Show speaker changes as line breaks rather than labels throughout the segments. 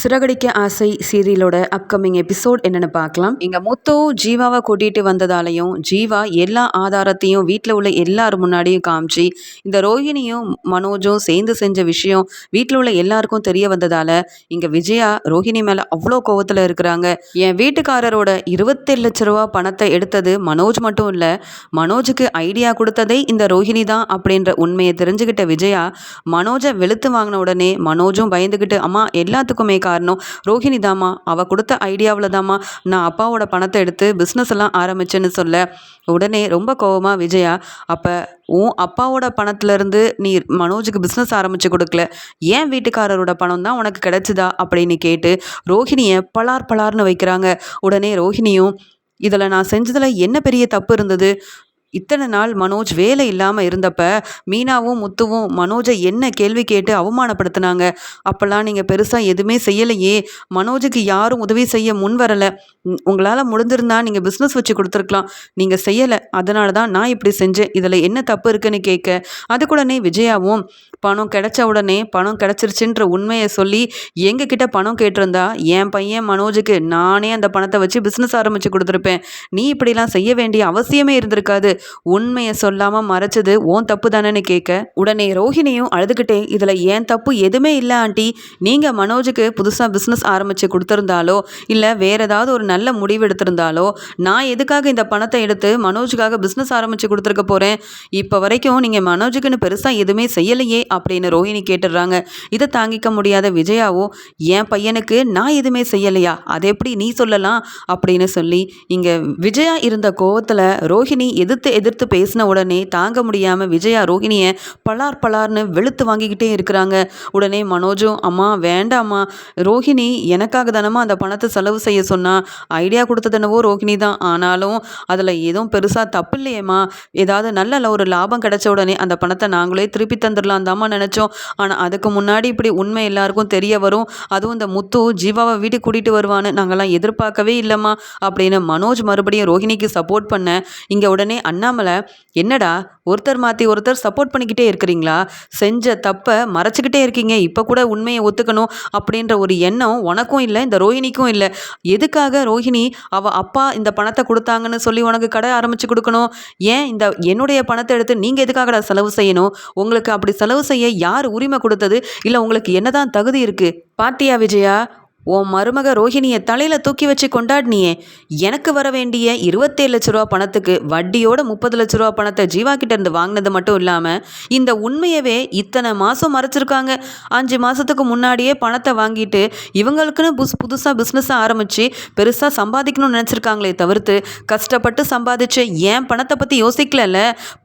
சிறகடிக்க ஆசை சீரியலோட upcoming episode என்னன்னு பார்க்கலாம். இங்க முத்து ஜீவாவை கூட்டிட்டு வந்ததாலையும் ஜீவா எல்லா ஆதாரத்தையும் வீட்டில் உள்ள எல்லாரும் முன்னாடியும் காமிச்சு இந்த ரோஹிணியும் மனோஜும் சேர்ந்து செஞ்ச விஷயம் வீட்டில் உள்ள எல்லாருக்கும் தெரிய வந்ததால இங்க விஜயா ரோஹிணி மேல அவ்வளோ கோவத்தில் இருக்கிறாங்க. என் வீட்டுக்காரரோட இருபத்தேழு லட்ச ரூபா பணத்தை எடுத்தது மனோஜ் மட்டும் இல்ல மனோஜுக்கு ஐடியா கொடுத்ததே இந்த ரோஹிணி தான் அப்படின்ற உண்மையை தெரிஞ்சுக்கிட்ட விஜயா மனோஜை வெளுத்து வாங்கின உடனே மனோஜும் பயந்துக்கிட்டு அம்மா எல்லாத்துக்குமே காரணம். ரோஹிணி தாமா அவள் கொடுத்த ஐடியாவில் தாம்மா நான் அப்பாவோட பணத்தை எடுத்து பிஸ்னஸ் எல்லாம் ஆரம்பிச்சேன்னு சொல்ல. உடனே ரொம்ப கோவமாக விஜயா அப்போ உன் அப்பாவோட பணத்துலேருந்து நீ மனோஜுக்கு பிஸ்னஸ் ஆரம்பித்து கொடுக்கல. ஏன் வீட்டுக்காரரோட பணம் தான் உனக்கு கிடைச்சிதா? அப்படின்னு கேட்டு ரோஹிணியை பலார் பலார்னு வைக்கிறாங்க. உடனே ரோஹிணியும் இதில் நான் செஞ்சதில் என்ன பெரிய தப்பு இருந்தது? இத்தனை நாள் மனோஜ் வேலை இல்லாமல் இருந்தப்ப மீனாவும் முத்துவும் மனோஜை என்ன கேள்வி கேட்டு அவமானப்படுத்தினாங்க? அப்போல்லாம் நீங்கள் பெருசாக எதுவுமே செய்யலையே. மனோஜுக்கு யாரும் உதவி செய்ய முன் வரலை. உங்களால் முடிஞ்சிருந்தா நீங்கள் பிஸ்னஸ் வச்சு கொடுத்துருக்கலாம். நீங்கள் செய்யலை. அதனால தான் நான் இப்படி செஞ்சேன். இதில் என்ன தப்பு இருக்குன்னு கேட்க. அதுக்குடனே விஜயாவும் பணம் கிடைச்ச உடனே பணம் கிடைச்சிருச்சுன்ற உண்மையை சொல்லி எங்ககிட்ட பணம் கேட்டிருந்தா என் பையன் மனோஜுக்கு நானே அந்த பணத்தை வச்சு பிஸ்னஸ் ஆரம்பித்து கொடுத்துருப்பேன். நீ இப்படிலாம் செய்ய வேண்டிய அவசியமே இருந்திருக்காது. உண்மையை சொல்லாமல் மறைச்சது ஓன் தப்பு தானேன்னு கேட்க உடனே ரோஹிணியும் அழுதுகிட்டே இதில் ஏன் தப்பு எதுவுமே இல்லை ஆண்டி. நீங்கள் மனோஜுக்கு புதுசாக பிஸ்னஸ் ஆரம்பித்து கொடுத்துருந்தாலோ இல்லை வேறு ஏதாவது ஒரு நல்ல முடிவு எடுத்திருந்தாலோ நான் எதுக்காக இந்த பணத்தை எடுத்து மனோஜுக்காக பிஸ்னஸ் ஆரம்பித்து கொடுத்துருக்க போகிறேன் இப்போ வரைக்கும் நீங்கள் மனோஜுக்குன்னு பெருசாக எதுவுமே செய்யலையே அப்படின்னு ரோஹிணி கேட்டுடுறாங்க. இதை தாங்கிக்க முடியாத விஜயாவோ என் பையனுக்கு நான் எதுவுமே செய்யலையா? அதை எப்படி நீ சொல்லலாம்? அப்படின்னு சொல்லி இங்கே விஜயா இருந்த கோவத்தில் ரோஹிணி எதிர்த்து எதிர்த்து பேசின உடனே தாங்க முடியாமல் விஜயா ரோஹிணியை பலார் பலார்னு வெளுத்து வாங்கிக்கிட்டே இருக்கிறாங்க. உடனே மனோஜும் அம்மா வேண்டாம்மா. ரோஹிணி எனக்காக தானம்மா அந்த பணத்தை செலவு செய்ய சொன்னா ஐடியா கொடுத்ததுனவோ ரோஹிணி தான். ஆனாலும் அதில் எதுவும் பெருசாக தப்பு இல்லையேம்மா. ஏதாவது நல்ல ஒரு லாபம் கிடைச்ச உடனே அந்த பணத்தை நாங்களே திருப்பி தந்துடலாம் தாம்மா நினச்சோம். ஆனால் அதுக்கு முன்னாடி இப்படி உண்மை எல்லாருக்கும் தெரிய வரும். அதுவும் இந்த முத்து ஜீவாவை வீட்டுக்கு கூட்டிகிட்டு வருவான்னு நாங்கள்லாம் எதிர்பார்க்கவே இல்லைம்மா அப்படின்னு மனோஜ் மறுபடியும் ரோஹிணிக்கு சப்போர்ட் பண்ண இங்கே உடனே அண்ணாமலை என்னடா ஒருத்தர் மாற்றி ஒருத்தர் சப்போர்ட் பண்ணிக்கிட்டே இருக்கிறீங்களா? செஞ்ச தப்பை மறைச்சிக்கிட்டே இருக்கீங்க. இப்போ கூட உண்மையை ஒத்துக்கணும். அப்படின்ற ஒரு எண்ணம் உனக்கும் இல்லை இந்த ரோஹிணிக்கும் இல்லை. எதுக்காக ரோஹிணி அவள் அப்பா இந்த பணத்தை கொடுத்தாங்கன்னு சொல்லி உனக்கு கடை ஆரம்பித்து கொடுக்கணும்? ஏன் இந்த என்னுடைய பணத்தை எடுத்து நீங்கள் எதுக்காகடா செலவு செய்யணும்? உங்களுக்கு அப்படி செலவு செய்ய யார் உரிமை கொடுத்தது? இல்லை உங்களுக்கு என்னதான் தகுதி இருக்குது பாத்தியா விஜயா? உன் மருமக ரோஹிணியை தலையில் தூக்கி வச்சு கொண்டாடினியே. எனக்கு வர வேண்டிய இருபத்தேழு லட்ச ரூபா பணத்துக்கு வட்டியோட முப்பது லட்ச ரூபா பணத்தை ஜீவா கிட்டேருந்து வாங்கினது மட்டும் இல்லாமல் இந்த உண்மையவே இத்தனை மாதம் மறைச்சிருக்காங்க. அஞ்சு மாதத்துக்கு முன்னாடியே பணத்தை வாங்கிட்டு இவங்களுக்குன்னு புஸ் புதுசாக பிஸ்னஸை ஆரம்பித்து பெருசாக சம்பாதிக்கணும்னு நினச்சிருக்காங்களே தவிர்த்து கஷ்டப்பட்டு சம்பாதிச்சு ஏன் பணத்தை பற்றி யோசிக்கலல்ல?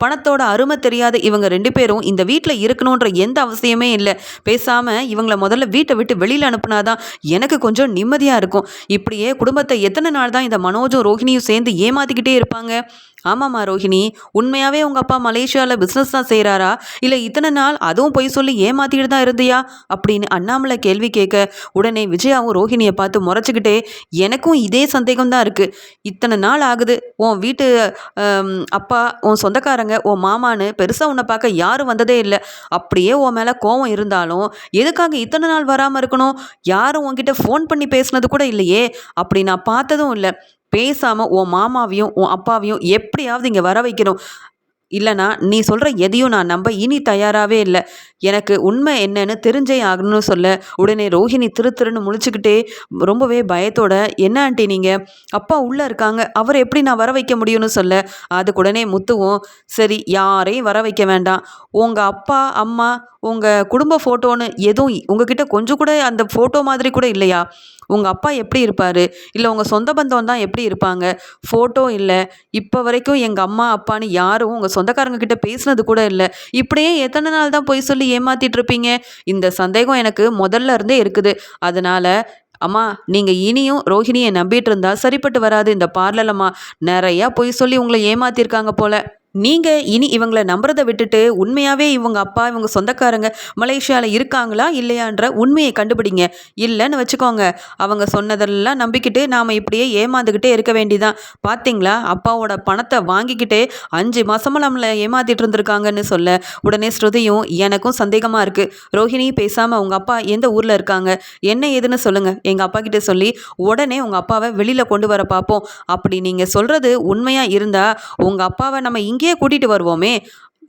பணத்தோட அருமை தெரியாத இவங்க ரெண்டு பேரும் இந்த வீட்டில் இருக்கணுன்ற எந்த அவசியமே இல்லை. பேசாமல் இவங்களை முதல்ல வீட்டை விட்டு வெளியில் அனுப்புனாதான் எனக்கு எனக்கு கொஞ்சம் நிம்மதியாக இருக்கும். இப்படியே குடும்பத்தை எத்தனை நாள் தான் இந்த மனோஜும் ரோஹிணியும் சேர்ந்து ஏமாற்றிக்கிட்டே இருப்பாங்க? ஆமாம்மா ரோஹிணி. உண்மையாகவே உங்கள் அப்பா மலேசியாவில் பிஸ்னஸ் தான் செய்கிறாரா இல்லை இத்தனை நாள் அதுவும் போய் சொல்லி ஏமாத்திட்டு தான் இருந்தியா? அப்படின்னு அண்ணாமலை கேள்வி கேட்க உடனே விஜயாவும் ரோஹிணியை பார்த்து முறைச்சிக்கிட்டே எனக்கும் இதே சந்தேகம் தான் இருக்குது இத்தனை நாள் ஆகுது. உன் வீட்டு அப்பா உன் சொந்தக்காரங்க உன் மாமான்னு பெருசாக உன்னை பார்க்க யாரும் வந்ததே இல்லை. அப்படியே உன் மேலே கோவம் இருந்தாலும் எதுக்காக இத்தனை நாள் வராமல் இருக்கணும்? யாரும் உன்கிட்ட ஃபோன் பண்ணி பேசுனது கூட இல்லையே? அப்படி நான் பார்த்ததும் இல்லை. பேசாமல் உன் மாமாவையும் உன் அப்பாவையும் எப்படியாவது இங்கே வர வைக்கணும். இல்லைனா நீ சொல்கிற எதையும் நான் நம்ப இனி தயாராகவே இல்லை. எனக்கு உண்மை என்னன்னு தெரிஞ்சே ஆகணும்னு சொல்ல உடனே ரோஹிணி திரு திருன்னு முழிச்சுக்கிட்டே ரொம்பவே பயத்தோட என்ன ஆண்டி நீங்கள் அப்பா உள்ளே இருக்காங்க. அவர் எப்படி நான் வர வைக்க முடியும்னு சொல்ல? அதுக்கு உடனே முத்துவும் சரி யாரையும் வர வைக்க வேண்டாம். உங்கள் அப்பா அம்மா உங்கள் குடும்ப ஃபோட்டோன்னு எதுவும் உங்ககிட்ட கொஞ்சம் கூட அந்த ஃபோட்டோ மாதிரி கூட இல்லையா? உங்கள் அப்பா எப்படி இருப்பார்? இல்லை உங்கள் சொந்த பந்தம் தான் எப்படி இருப்பாங்க? ஃபோட்டோ இல்லை. இப்போ வரைக்கும் எங்கள் அம்மா அப்பான்னு யாரும் உங்கள் சொந்தக்காரங்க கிட்ட பேசுனது கூட இல்லை. இப்படியே எத்தனை நாள் தான் போய் சொல்லி ஏமாத்திட்டு இருப்பீங்க? இந்த சந்தேகம் எனக்கு முதல்ல இருந்தே இருக்குது. அதனால் அம்மா நீங்கள் இனியும் ரோஹிணியை நம்பிட்டு இருந்தால் சரிப்பட்டு வராது இந்த பார்லலம்மா. நிறையா பொய் சொல்லி உங்களை ஏமாத்திருக்காங்க போல. நீங்கள் இனி இவங்களை நம்புறதை விட்டுட்டு உண்மையாகவே இவங்க அப்பா இவங்க சொந்தக்காரங்க மலேசியாவில் இருக்காங்களா இல்லையான்ற உண்மையை கண்டுபிடிங்க. இல்லைன்னு வச்சுக்கோங்க. அவங்க சொன்னதெல்லாம் நம்பிக்கிட்டு நாம் இப்படியே ஏமாந்துக்கிட்டே இருக்க வேண்டிதான். பார்த்தீங்களா அப்பாவோட பணத்தை வாங்கிக்கிட்டே அஞ்சு மாதமாக நம்மளை ஏமாத்திட்டு இருந்திருக்காங்கன்னு சொல்ல உடனே ஸ்ருதியும் எனக்கும் சந்தேகமாக இருக்குது ரோஹிணி பேசாமல் உங்கள் அப்பா எந்த ஊரில் இருக்காங்க? என்ன ஏதுன்னு சொல்லுங்கள் எங்கள் அப்பா கிட்டே சொல்லி உடனே உங்கள் அப்பாவை வெளியில் கொண்டு வர பார்ப்போம் அப்படி நீங்கள் சொல்கிறது உண்மையாக இருந்தால் உங்கள் அப்பாவை நம்ம இங்கே இங்கேயே கூட்டிகிட்டு வருவோமே.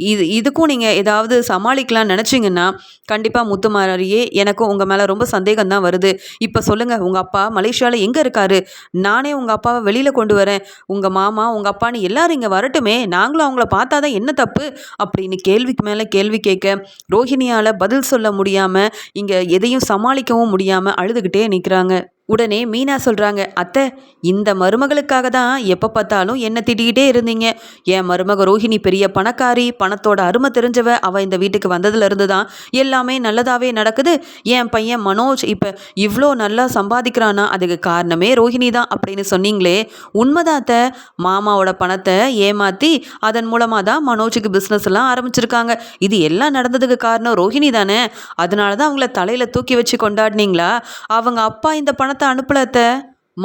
இது இதுக்கும் நீங்கள் ஏதாவது சமாளிக்கலாம்னு நினச்சிங்கன்னா கண்டிப்பாக முத்துமாரியே எனக்கும் உங்கள் மேலே ரொம்ப சந்தேகம் தான் வருது. இப்போ சொல்லுங்கள் உங்கள் அப்பா மலேசியாவில் எங்கே இருக்காரு? நானே உங்கள் அப்பாவை வெளியில் கொண்டு வரேன். உங்கள் மாமா உங்கள் அப்பான்னு எல்லாரும் இங்கே வரட்டுமே. நாங்களும் அவங்கள பார்த்தா தான் என்ன தப்பு? அப்படின்னு கேள்விக்கு மேலே கேள்வி கேட்க ரோஹிணியால் பதில் சொல்ல முடியாமல் இங்கே எதையும் சமாளிக்கவும் முடியாமல் அழுதுகிட்டே நிற்கிறாங்க உடனே மீனா சொல்கிறாங்க அத்தை இந்த மருமகளுக்காக தான் எப்போ பார்த்தாலும் என்ன திட்டிக்கிட்டே இருந்தீங்க. என் மருமக ரோஹிணி பெரிய பணக்காரி பணத்தோட அருமை தெரிஞ்சவ அவள் இந்த வீட்டுக்கு வந்ததுலேருந்து தான் எல்லாமே நல்லதாகவே நடக்குது. என் பையன் மனோஜ் இப்போ இவ்வளோ நல்லா சம்பாதிக்கிறானா அதுக்கு காரணமே ரோஹிணி தான் அப்படின்னு சொன்னீங்களே உண்மைதான் அத்தை. மாமாவோட பணத்தை ஏமாற்றி அதன் மூலமாக தான் மனோஜுக்கு பிஸ்னஸ் எல்லாம் ஆரம்பிச்சிருக்காங்க. இது எல்லாம் நடந்ததுக்கு காரணம் ரோஹிணி தானே. அதனால தான் அவங்கள தலையில் தூக்கி வச்சு கொண்டாடினீங்களா? அவங்க அப்பா இந்த பணத்தை பணத்தை அனுப்பலத்த.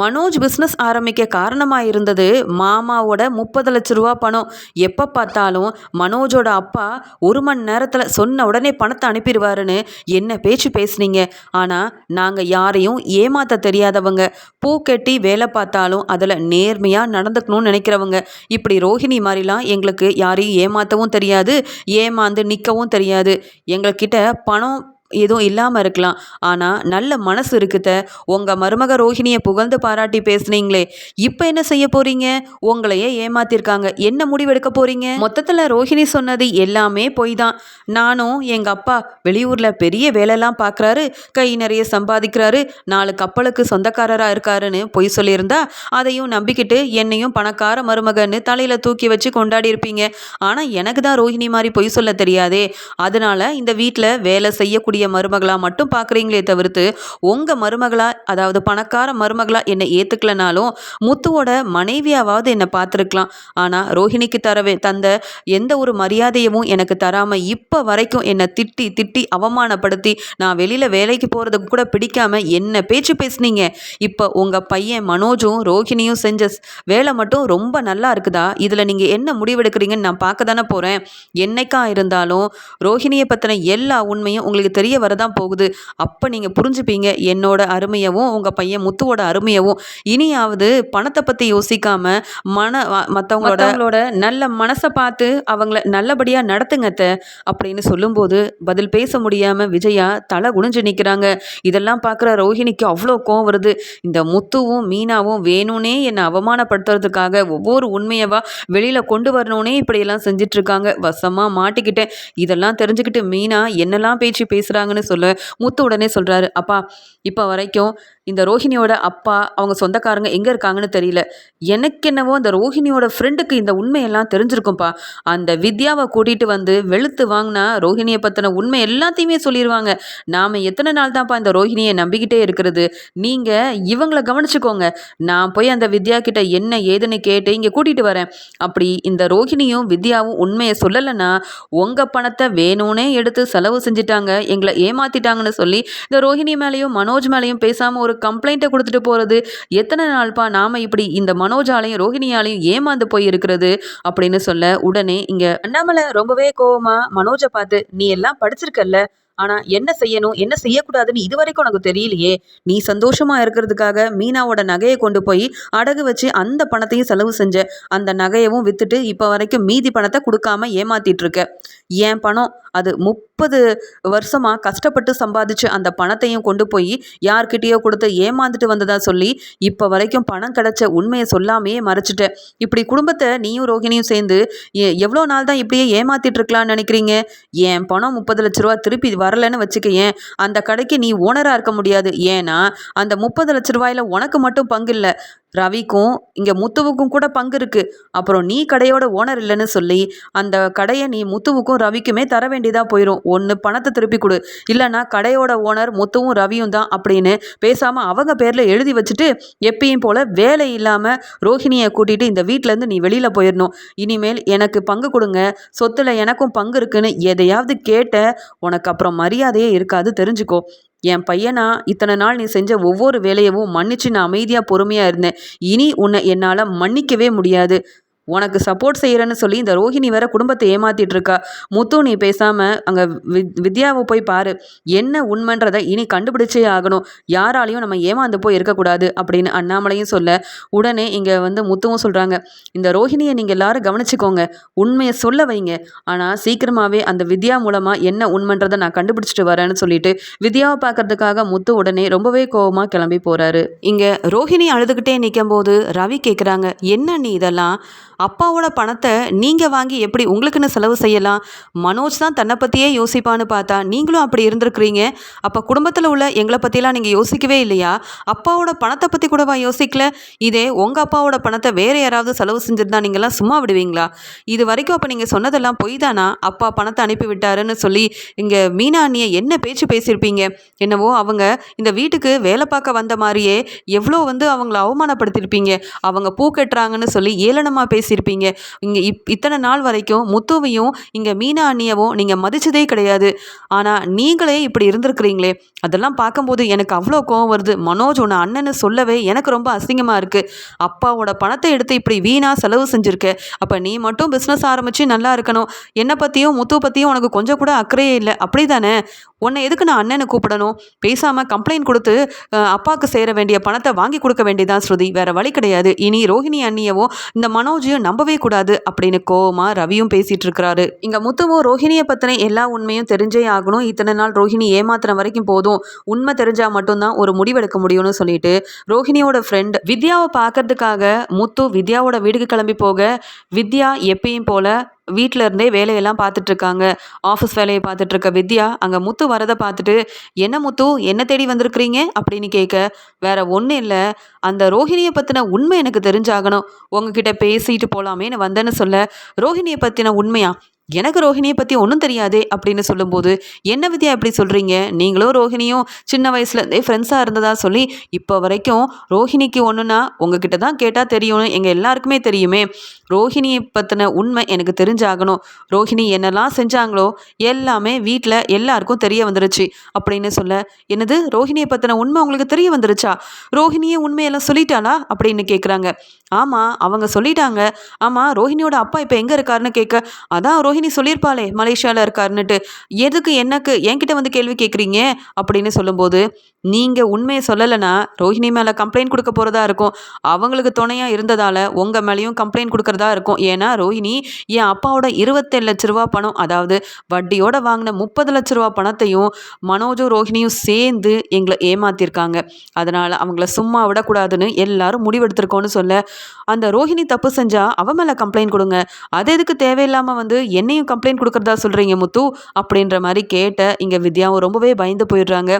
மனோஜ் பிஸ்னஸ் ஆரம்பிக்க காரணமாக இருந்தது மாமாவோட முப்பது லட்ச ரூபா பணம். எப்போ பார்த்தாலும் மனோஜோட அப்பா ஒரு மணி நேரத்தில் சொன்ன உடனே பணத்தை அனுப்பிடுவாருன்னு என்ன பேச்சு பேசுனீங்க? ஆனால் நாங்கள் யாரையும் ஏமாற்ற தெரியாதவங்க. பூ கட்டி வேலை பார்த்தாலும் அதில் நேர்மையாக நடந்துக்கணும்னு நினைக்கிறவங்க. இப்படி ரோஹிணி மாதிரிலாம் எங்களுக்கு யாரையும் ஏமாற்றவும் தெரியாது ஏமாந்து நிற்கவும் தெரியாது. எங்கள்கிட்ட பணம் எதுவும் இல்லாமல் இருக்கலாம். ஆனால் நல்ல மனசு இருக்குத. உங்கள் மருமக ரோஹிணியை புகழ்ந்து பாராட்டி பேசுனீங்களே. இப்போ என்ன செய்ய போறீங்க? உங்களையே ஏமாத்திருக்காங்க. என்ன முடிவெடுக்க போகிறீங்க மொத்தத்தில் ரோஹிணி சொன்னது எல்லாமே பொய் தான் நானும் எங்கள் அப்பா வெளியூரில் பெரிய வேலைலாம் பார்க்குறாரு கை நிறைய சம்பாதிக்கிறாரு. நாலு கப்பலுக்கு சொந்தக்காரராக இருக்காருன்னு பொய் சொல்லியிருந்தா அதையும் நம்பிக்கிட்டு என்னையும் பணக்கார மருமகன்னு தலையில் தூக்கி வச்சு கொண்டாடி இருப்பீங்க ஆனால் எனக்கு தான் ரோஹிணி மாதிரி பொய் சொல்ல தெரியாதே. அதனால இந்த வீட்டில் வேலை செய்யக்கூடிய பெரிய மருமகளாக மட்டும் பார்க்குறீங்களே தவிர்த்து உங்கள் மருமகளாக அதாவது பணக்கார மருமகளாக என்னை ஏற்றுக்கலனாலும் முத்துவோட மனைவியாவது என்னை பார்த்துருக்கலாம். ஆனால் ரோஹிணிக்கு தரவே தந்த எந்த ஒரு மரியாதையவும் எனக்கு தராமல் இப்போ வரைக்கும் என்னை திட்டி திட்டி அவமானப்படுத்தி நான் வெளியில் வேலைக்கு போகிறதுக்கு கூட பிடிக்காம என்ன பேச்சு பேசுனீங்க? இப்போ உங்கள் பையன் மனோஜும் ரோஹிணியும் செஞ்ச வேலை மட்டும் ரொம்ப நல்லா இருக்குதா? இதில் நீங்கள் என்ன முடிவெடுக்கிறீங்கன்னு நான் பார்க்க தானே போகிறேன் என்னைக்கா இருந்தாலும் ரோஹிணியை பற்றின எல்லா உண்மையும் உங்களுக்கு தெரிய தெரிய வரதான் போகுது. அப்போ நீங்கள் புரிஞ்சுப்பீங்க என்னோட அருமையவும் உங்கள் பையன் முத்துவோட அருமையவும். இனியாவது பணத்தை பற்றி யோசிக்காம மன மற்றவங்களோட நல்ல மனசை பார்த்து அவங்கள நல்லபடியாக நடத்துங்கத்த அப்படின்னு சொல்லும்போது பதில் பேச முடியாமல் விஜயா தலை குனிஞ்சு நிற்கிறாங்க இதெல்லாம் பார்க்குற ரோஹிணிக்கு அவ்வளோ கோவம் வருது. இந்த முத்துவும் மீனாவும் வேணும்னே என்னை அவமானப்படுத்துறதுக்காக ஒவ்வொரு உண்மையவா வெளியில் கொண்டு வரணும்னே இப்படியெல்லாம் செஞ்சிட்ருக்காங்க. வசமாக மாட்டிக்கிட்டேன். இதெல்லாம் தெரிஞ்சுக்கிட்டு மீனா என்னெல்லாம் பேச்சு பேசுகிறாங்க இருக்காங்கன்னு சொல்ல முத்து உடனே சொல்கிறாரு அப்பா இப்போ வரைக்கும் இந்த ரோஹிணியோட அப்பா அவங்க சொந்தக்காரங்க எங்கே இருக்காங்கன்னு தெரியல. எனக்கு என்னவோ அந்த ரோஹிணியோட ஃப்ரெண்டுக்கு இந்த உண்மையெல்லாம் தெரிஞ்சிருக்கும்ப்பா அந்த வித்யாவை கூட்டிகிட்டு வந்து வெளுத்து வாங்கினா ரோஹிணியை பற்றின உண்மை எல்லாத்தையுமே சொல்லிடுவாங்க நாம் எத்தனை நாள் தான்ப்பா இந்த ரோஹிணியை நம்பிக்கிட்டே இருக்கிறது? நீங்கள் இவங்களை கவனிச்சுக்கோங்க. நான் போய் அந்த வித்யா கிட்ட என்ன ஏதுன்னு கேட்டு இங்கே கூட்டிகிட்டு வரேன். அப்படி இந்த ரோஹிணியும் வித்யாவும் உண்மையை சொல்லலைன்னா உங்கள் பணத்தை வேணும்னே எடுத்து செலவு செஞ்சுட்டாங்க. எங்களை ஏமாத்திட்டாங்கன்னு சொல்லி இந்த ரோஹிணி மேலேயும் மனோஜ் மேலேயும் பேசாமல் ஒரு ஒரு கம்ப்ளைண்ட்டை கொடுத்துட்டு போகிறது எத்தனை நாள்ப்பா நாம் இப்படி இந்த மனோஜாலையும் ரோஹிணியாலையும் ஏமாந்து போய் இருக்கிறது அப்படின்னு சொல்ல உடனே இங்கே அண்ணாமலை ரொம்பவே கோவமாக மனோஜை பார்த்து நீ எல்லாம் படிச்சிருக்கல்ல ஆனா என்ன செய்யணும் என்ன செய்யக்கூடாதுன்னு இது வரைக்கும் உனக்கு தெரியலையே. நீ சந்தோஷமா இருக்கிறதுக்காக மீனாவோட நகையை கொண்டு போய் அடகு வச்சு அந்த பணத்தையும் செலவு செஞ்ச அந்த நகையவும் வித்துட்டு இப்போ வரைக்கும் மீதி பணத்தை கொடுக்காம ஏமாத்திட்டு இருக்க. என் பணம்? அது முப்பது வருஷமாக கஷ்டப்பட்டு சம்பாதிச்சு அந்த பணத்தையும் கொண்டு போய் யார்கிட்டயோ கொடுத்து ஏமாந்துட்டு வந்ததா சொல்லி இப்போ வரைக்கும் பணம் கிடச்ச உண்மையை சொல்லாமையே மறைச்சிட்ட. இப்படி குடும்பத்தை நீயும் ரோகிணியும் சேர்ந்து எவ்வளோ நாள் தான் இப்படியே ஏமாத்திட்டு இருக்கலாம்னு நினைக்கிறீங்க? என் பணம் முப்பது லட்ச ரூபா திருப்பி வரலன்னு வச்சுக்க ஏன் அந்த கடைக்கு நீ ஓனராக இருக்க முடியாது. ஏன்னா அந்த முப்பது லட்ச ரூபாயில் உனக்கு மட்டும் பங்கு இல்லை. ரவிக்கும் இங்கே முத்துவுக்கும் கூட பங்கு இருக்குது அப்புறம் நீ கடையோட ஓனர் இல்லைன்னு சொல்லி அந்த கடையை நீ முத்துவுக்கும் ரவிக்குமே தர வேண்டியதாக போயிடும் ஒன்று பணத்தை திருப்பி கொடு. இல்லைன்னா கடையோட ஓனர் முத்துவும் ரவியும் தான் அப்படின்னு பேசாமல் அவங்க பேரில் எழுதி வச்சுட்டு எப்பயும் போல் வேலை இல்லாமல் ரோஹிணியை கூட்டிகிட்டு இந்த வீட்டிலேருந்து நீ வெளியில் போயிடணும் இனிமேல் எனக்கு பங்கு கொடுங்க. சொத்தில் எனக்கும் பங்கு இருக்குன்னு எதையாவது கேட்ட உனக்கு அப்புறம் மரியாதையே இருக்காது தெரிஞ்சுக்கோ. என் பையனா இத்தனை நாள் நீ செஞ்ச ஒவ்வொரு வேலையவும் மன்னிச்சு நான் அமைதியாக பொறுமையாக இருந்தேன். இனி உன்னை என்னால் மன்னிக்கவே முடியாது. உனக்கு சப்போர்ட் செய்கிறேன்னு சொல்லி இந்த ரோஹிணி வேற குடும்பத்தை ஏமாத்திட்டு இருக்கா முத்து நீ பேசாமல் அங்கே வித் வித்யாவை போய் பாரு. என்ன உண்மைன்றதை இனி கண்டுபிடிச்சே ஆகணும். யாராலையும் நம்ம ஏமாந்து போய் இருக்கக்கூடாது அப்படின்னு அண்ணாமலையும் சொல்ல. உடனே இங்கே வந்து முத்துவும் சொல்கிறாங்க இந்த ரோஹிணியை நீங்கள் எல்லாரும் கவனிச்சுக்கோங்க. உண்மையை சொல்ல வைங்க. ஆனால் சீக்கிரமாகவே அந்த வித்யா மூலமாக என்ன உண்மைன்றதை நான் கண்டுபிடிச்சிட்டு வரேன்னு சொல்லிட்டு வித்யாவை பார்க்கறதுக்காக முத்து உடனே ரொம்பவே கோவமாக கிளம்பி போகிறாரு இங்கே ரோஹிணி அழுதுகிட்டே நிற்கும் போது ரவி கேட்குறாங்க என்ன நீ இதெல்லாம்? அப்பாவோட பணத்தை நீங்கள் வாங்கி எப்படி உங்களுக்குன்னு செலவு செய்யலாம்? மனோஜ் தான் தன்னை பற்றியே யோசிப்பான்னு பார்த்தா நீங்களும் அப்படி இருந்திருக்கிறீங்க. அப்போ குடும்பத்தில் உள்ள எங்களை பற்றிலாம் நீங்கள் யோசிக்கவே இல்லையா? அப்பாவோட பணத்தை பற்றி கூடவா யோசிக்கல? இதே உங்கள் அப்பாவோட பணத்தை வேறு யாராவது செலவு செஞ்சுருந்தா நீங்களாம் சும்மா விடுவீங்களா? இது வரைக்கும் அப்போ நீங்கள் சொன்னதெல்லாம் பொய் தானா? அப்பா பணத்தை அனுப்பி விட்டாருன்னு சொல்லி இங்கே மீனா அண்ணியை என்ன பேச்சு பேசியிருப்பீங்க? என்னவோ அவங்க இந்த வீட்டுக்கு வேலை பார்க்க வந்த மாதிரியே எவ்வளோ வந்து அவங்கள அவமானப்படுத்தியிருப்பீங்க. அவங்க பூ கட்டுறாங்கன்னு சொல்லி ஏளனமாக பேசி பேசியிருப்பீங்க. இங்கே இப் இத்தனை நாள் வரைக்கும் முத்துவையும் இங்கே மீனா அண்ணியவும் நீங்கள் மதித்ததே கிடையாது. ஆனால் நீங்களே இப்படி இருந்திருக்கிறீங்களே. அதெல்லாம் பார்க்கும்போது எனக்கு அவ்வளோ கோவம் வருது. மனோஜ் உன்னை அண்ணன்னு சொல்லவே எனக்கு ரொம்ப அசிங்கமாக இருக்குது அப்பாவோட பணத்தை எடுத்து இப்படி வீணாக செலவு செஞ்சுருக்க. அப்போ நீ மட்டும் பிஸ்னஸ் ஆரம்பித்து நல்லா இருக்கணும். என்னை பற்றியும் முத்து பற்றியும் உனக்கு கொஞ்சம் கூட அக்கறையே இல்லை. அப்படி தானே உன்னை எதுக்கு நான் அண்ணனை கூப்பிடணும்? பேசாமல் கம்ப்ளைண்ட் கொடுத்து அப்பாவுக்கு சேர வேண்டிய பணத்தை வாங்கி கொடுக்க வேண்டியதான் ஸ்ருதி. வேறு வழி கிடையாது. இனி ரோஹிணி அண்ணியவோ இந்த மனோஜையும் நம்பவே கூடாது அப்படின்னு கோவமா ரவியும் பேசிட்டு இருக்கிறாரு. இங்க முத்துவும் ரோஹிணியை பத்தின எல்லா உண்மையும் தெரிஞ்சே ஆகணும். இத்தனை நாள் ரோஹிணி ஏமாத்துற வரைக்கும் போதும். உண்மை தெரிஞ்சா மட்டும்தான் ஒரு முடிவெடுக்க முடியும்னு சொல்லிட்டு ரோஹிணியோட ஃப்ரெண்ட் வித்யாவை பார்க்கறதுக்காக முத்து வித்யாவோட வீடுக்கு கிளம்பி போக வித்யா எப்பயும் போல வீட்டில் இருந்தே வேலையெல்லாம் பார்த்துட்ருக்காங்க. ஆஃபீஸ் வேலையை பார்த்துட்ருக்க வித்யா அங்கே முத்து வரதை பார்த்துட்டு என்ன முத்து என்ன தேடி வந்திருக்கிறீங்க? அப்படின்னு கேட்க வேற ஒன்றும் இல்லை. அந்த ரோஹிணியை பற்றின உண்மை எனக்கு தெரிஞ்சாகணும். உங்ககிட்ட பேசிட்டு போகலாமேன்னு வந்தேன்னு சொல்ல ரோஹிணியை பற்றின உண்மையா? எனக்கு ரோஹிணியை பற்றி ஒன்றும் தெரியாதே அப்படின்னு சொல்லும்போது என்ன வித்யா இப்படி சொல்கிறீங்க நீங்களும் ரோஹிணியும் சின்ன வயசுலேருந்தே ஃப்ரெண்ட்ஸாக இருந்ததா சொல்லி இப்போ வரைக்கும் ரோஹிணிக்கு ஒன்றுனா உங்ககிட்ட தான் கேட்டால் தெரியும்னு எங்கள் எல்லாருக்குமே தெரியுமே. ரோஹிணியை பற்றின உண்மை எனக்கு தெரிஞ்சாகணும். ரோஹிணி என்னெல்லாம் செஞ்சாங்களோ எல்லாமே வீட்டில் எல்லாருக்கும் தெரிய வந்துருச்சு. அப்படின்னு சொல்ல என்னது? ரோஹிணியை பற்றின உண்மை உங்களுக்கு தெரிய வந்துருச்சா? ரோஹிணியே உண்மையெல்லாம் சொல்லிட்டாளா? அப்படின்னு கேட்குறாங்க ஆமாம் அவங்க சொல்லிட்டாங்க. ஆமாம் ரோஹிணியோட அப்பா இப்போ எங்கே இருக்காருன்னு கேட்க அதான் ரோஹிணி சொல்லியிருப்பாளே மலேசியாவில் இருக்காருன்னுட்டு. எதுக்கு எனக்கு என்கிட்ட வந்து கேள்வி கேட்குறீங்க அப்படின்னு சொல்லும்போது நீங்கள் உண்மையை சொல்லலைன்னா ரோஹிணி மேலே கம்ப்ளைண்ட் கொடுக்க போகிறதா இருக்கும். அவங்களுக்கு துணையாக இருந்ததால் உங்கள் மேலேயும் கம்ப்ளைண்ட் கொடுக்கறதா இருக்கும். ஏன்னா ரோஹிணி என் அப்பாவோட இருபத்தேழு லட்ச ரூபா பணம் அதாவது வட்டியோட வாங்கின முப்பது லட்ச ரூபா பணத்தையும் மனோஜும் ரோஹிணியும் சேர்ந்து எங்களை ஏமாத்திருக்காங்க. அதனால் அவங்கள சும்மா விடக்கூடாதுன்னு எல்லாரும் முடிவெடுத்திருக்கோன்னு சொல்ல அந்த ரோஹிணி தப்பு செஞ்சால் அவ மேலே கம்ப்ளைண்ட் கொடுங்க. அது எதுக்கு தேவையில்லாமல் வந்து என்னையும் கம்ப்ளைண்ட் கொடுக்குறதா சொல்கிறீங்க முத்து? அப்படின்ற மாதிரி கேட்ட இங்கே வித்யாவும் ரொம்பவே பயந்து போயிடுறாங்க.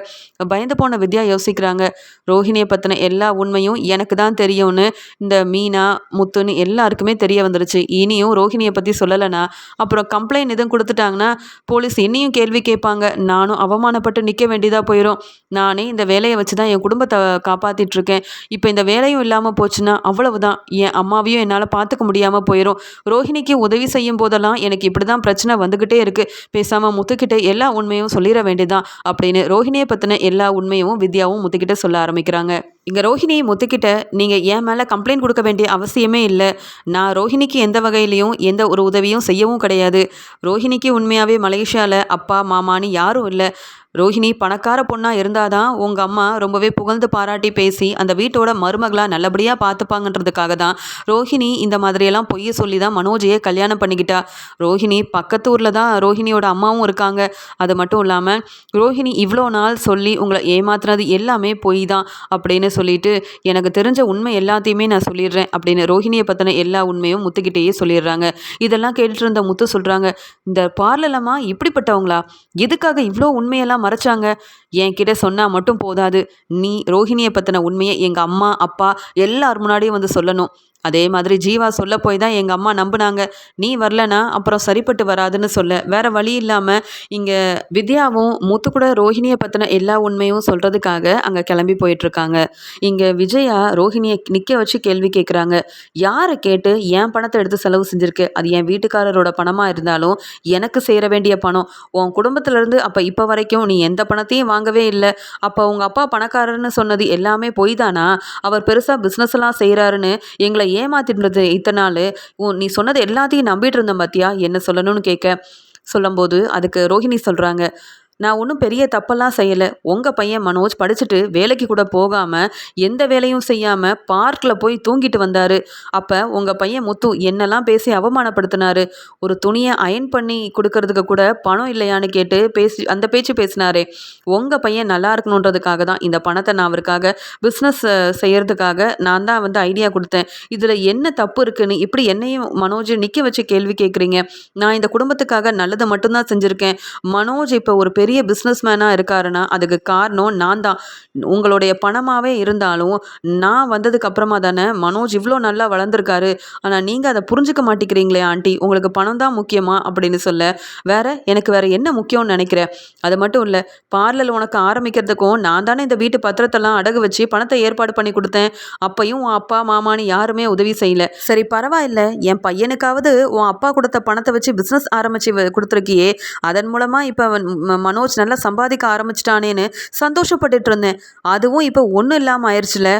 பயந்து போன வித்யா யோசிக்கிறாங்க. ரோஹிணியை பற்றின எல்லா உண்மையும் எனக்கு தான் தெரியும்னு இந்த மீனா முத்துன்னு எல்லாருக்குமே தெரிய வந்துருச்சு. இனியும் ரோஹிணியை பற்றி சொல்லலைன்னா அப்புறம் கம்ப்ளைண்ட் எதுவும் கொடுத்துட்டாங்கன்னா போலீஸ் என்னையும் கேள்வி கேட்பாங்க. நானும் அவமானப்பட்டு நிற்க வேண்டியதாக போயிடும் நானே இந்த வேலையை வச்சு தான் என் குடும்பத்தை காப்பாற்றிட்டுருக்கேன் இப்போ இந்த வேலையும் இல்லாமல் போச்சுன்னா அவ்வளவுதான். என் அம்மாவையும் என்னால் பார்த்துக்க முடியாமல் போயிடும் ரோஹிணிக்கு உதவி செய்யும் போதெல்லாம் எனக்கு இப்படி தான் பிரச்சனை வந்துக்கிட்டே இருக்குது பேசாமல் முத்துக்கிட்டே எல்லா உண்மையும் சொல்லிட வேண்டியதான் அப்படின்னு ரோஹிணியை பற்றின எல்லா உண்மையும் வித்யாவும் முத்துக்கிட்ட சொல்ல ஆரம்பிக்கிறாங்க. இங்கே ரோஹிணி முத்துக்கிட்ட நீங்கள் என் மேலே கம்ப்ளைண்ட் கொடுக்க வேண்டிய அவசியமே இல்லை. நான் ரோஹிணிக்கு எந்த வகையிலையும் எந்த ஒரு உதவியும் செய்யவும் கிடையாது. ரோஹிணிக்கு உண்மையாகவே மலேசியாவில் அப்பா மாமான்னு யாரும் இல்லை. ரோஹிணி பணக்கார பொண்ணாக இருந்தால் தான் உங்கள் அம்மா ரொம்பவே புகழ்ந்து பாராட்டி பேசி அந்த வீட்டோட மருமகளாக நல்லபடியாக பார்த்துப்பாங்கன்றதுக்காக தான் ரோஹிணி இந்த மாதிரியெல்லாம் பொய்ய சொல்லி தான் மனோஜையே கல்யாணம் பண்ணிக்கிட்டா. ரோஹிணி பக்கத்து ஊரில் தான் ரோஹிணியோட அம்மாவும் இருக்காங்க. அது மட்டும் இல்லாமல் ரோஹிணி இவ்வளோ நாள் சொல்லி உங்களை ஏமாத்துனது எல்லாமே பொய் தான் அப்படின்னு சொல்லிட்டு எனக்கு தெரிஞ்ச உண்மை எல்லாத்தையுமே நான் சொல்லிடுறேன் அப்படின்னு ரோஹிணியை பற்றின எல்லா உண்மையும் முத்துக்கிட்டேயே சொல்லிடுறாங்க. இதெல்லாம் கேட்டுட்டு இருந்த முத்து சொல்கிறாங்க இந்த பார்லலம்மா இப்படிப்பட்டவங்களா? எதுக்காக இவ்வளோ உண்மையெல்லாம் மறைச்சாங்க. என்கிட்ட சொன்னால் மட்டும் போதாது. நீ ரோஹிணியை பற்றின உண்மையை எங்கள் அம்மா அப்பா எல்லார் முன்னாடியும் வந்து சொல்லணும். அதே மாதிரி ஜீவா சொல்ல போய் தான் எங்கள் அம்மா நம்பினாங்க. நீ வரலனா அப்புறம் சரிப்பட்டு வராதுன்னு சொல்ல. வேற வழி இல்லாமல் இங்கே வித்யாவும் மூத்து கூட ரோஹிணியை பற்றின எல்லா உண்மையும் சொல்கிறதுக்காக அங்கே கிளம்பி போயிட்டுருக்காங்க. இங்கே விஜயா ரோஹிணியை நிற்க வச்சு கேள்வி கேட்குறாங்க யாரை கேட்டு என் பணத்தை எடுத்து செலவு செஞ்சுருக்கு? அது என் வீட்டுக்காரரோட பணமாக இருந்தாலும் எனக்கு சேர வேண்டிய பணம். உன் குடும்பத்திலேருந்து அப்போ இப்போ வரைக்கும் நீ எந்த பணத்தையும் வாங்கவே இல்லை. அப்போ உங்கள் அப்பா பணக்காரர்னு சொன்னது எல்லாமே பொய் தானா? அவர் பெருசாக பிஸ்னஸ் எல்லாம் செய்கிறாருன்னு எங்களை ஏமாத்திட்டு இத்தனை நாள். உன் நீ சொன்னது எல்லாத்தையும் நம்பிட்டு இருந்தேன் பார்த்தியா என்ன சொல்லணும்னு கேட்க. சொல்லும்போது அதுக்கு ரோஹிணி சொல்கிறாங்க நான் ஒன்றும் பெரிய தப்பெல்லாம் செய்யலை. உங்கள் பையன் மனோஜ் படிச்சுட்டு வேலைக்கு கூட போகாமல் எந்த வேலையும் செய்யாமல் பார்க்கில் போய் தூங்கிட்டு வந்தார். அப்போ உங்கள் பையன் முத்து என்னெல்லாம் பேசி அவமானப்படுத்தினாரு? ஒரு துணியை அயன் பண்ணி கொடுக்கறதுக்கு கூட பணம் இல்லையான்னு கேட்டு பேசி அந்த பேச்சு பேசினாரே. உங்கள் பையன் நல்லா இருக்கணுன்றதுக்காக தான் இந்த பணத்தை நான் அவருக்காக பிஸ்னஸ் செய்கிறதுக்காக நான் தான் வந்து ஐடியா கொடுத்தேன். இதில் என்ன தப்பு இருக்குன்னு இப்படி என்னையும் மனோஜ் நிற்க வச்சு கேள்வி கேட்குறீங்க நான் இந்த குடும்பத்துக்காக நல்லதை மட்டும்தான் செஞ்சுருக்கேன். மனோஜ் இப்போ ஒரு பெரிய பிஸ்னஸ்மேனாக பிஸ்னஸ் மேனாக இருக்காருன்னா அதுக்கு காரணம் நான் தான் உங்களுடைய பணமாகவே இருந்தாலும் நான் வந்ததுக்கு அப்புறமா தானே மனோஜ் இவ்வளோ நல்லா வளர்ந்துருக்காரு. ஆனால் நீங்கள் அதை புரிஞ்சுக்க மாட்டேங்கிறீங்களே ஆண்டி. உங்களுக்கு பணம் தான் முக்கியமா அப்படின்னு சொல்ல வேற எனக்கு வேற என்ன முக்கியம்னு நினைக்கிறேன் அது மட்டும் இல்லை பார்லர் உனக்கு ஆரம்பிக்கிறதுக்கும் நான் தானே இந்த வீட்டு பத்திரத்தெல்லாம் அடகு வச்சு பணத்தை ஏற்பாடு பண்ணி கொடுத்தேன். அப்பையும் உன் அப்பா மாமான்னு யாருமே உதவி செய்யல. சரி பரவாயில்ல. என் பையனுக்காவது உன் அப்பா கொடுத்த பணத்தை வச்சு பிஸ்னஸ் ஆரம்பிச்சு கொடுத்துருக்கியே. அதன் மூலமாக இப்போ மனோஜ் நல்லா சம்பாதிக்க ஆரம்பிச்சிட்டானேன்னு சந்தோஷப்பட்டுட்டு இருந்தேன் அதுவும் இப்போ ஒன்றும் இல்லாமல் ஆயிடுச்சுல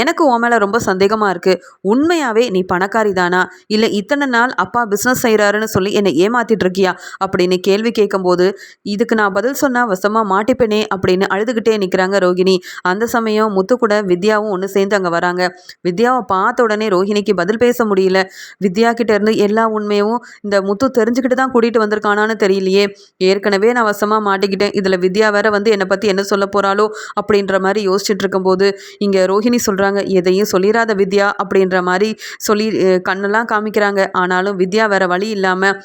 எனக்கு உன் மேலே ரொம்ப சந்தேகமாக இருக்குது உண்மையாகவே நீ பணக்காரி தானா இல்லை இத்தனை நாள் அப்பா பிஸ்னஸ் செய்கிறாருன்னு சொல்லி என்னை ஏமாத்திட்டு இருக்கியா அப்படின்னு கேள்வி கேட்கும்போது இதுக்கு நான் பதில் சொன்னால் வசமாக மாட்டிப்பேனே அப்படின்னு அழுதுகிட்டே நிற்கிறாங்க ரோகிணி. அந்த சமயம் முத்து கூட வித்யாவும் ஒன்று சேர்ந்து அங்கே வராங்க. வித்யாவை பார்த்த உடனே ரோஹிணிக்கு பதில் பேச முடியல. வித்யா கிட்ட இருந்து எல்லா உண்மையும் இந்த முத்து தெரிஞ்சுக்கிட்டு தான் கூட்டிகிட்டு வந்திருக்கானான்னு தெரியலையே. ஏற்கனவே நான் வசமாக மாட்டி மாட்டிக்கிட்டேன். இதில் வித்யா வேற வந்து என்னை பற்றி என்ன சொல்ல போகிறாளோ அப்படின்ற மாதிரி யோசிச்சுட்டு இருக்கும்போது இங்கே ரோஹிணி சொல்கிறாங்க எதையும் சொல்லிடாத வித்யா அப்படின்ற மாதிரி சொல்லி கண்ணெல்லாம் காமிக்கிறாங்க. ஆனாலும் வித்யா வேற வழி இல்லாமல்